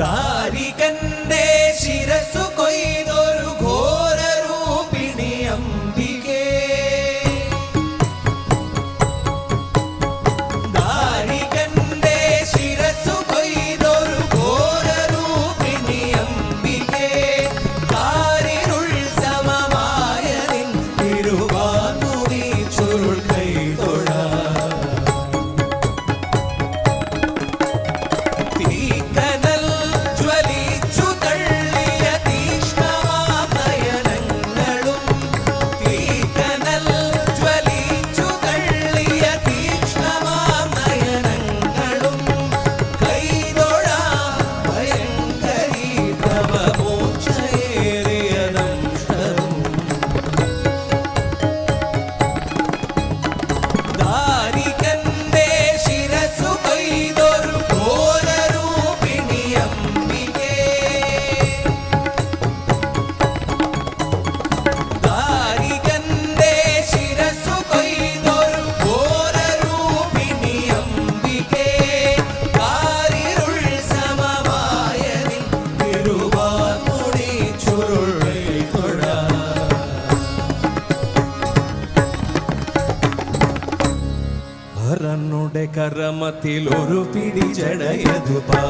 ദാരികന്റെ ശിരസു ഹരനുടെ കരമത്തിൽ ഒരു പിടി ജടയതു പാ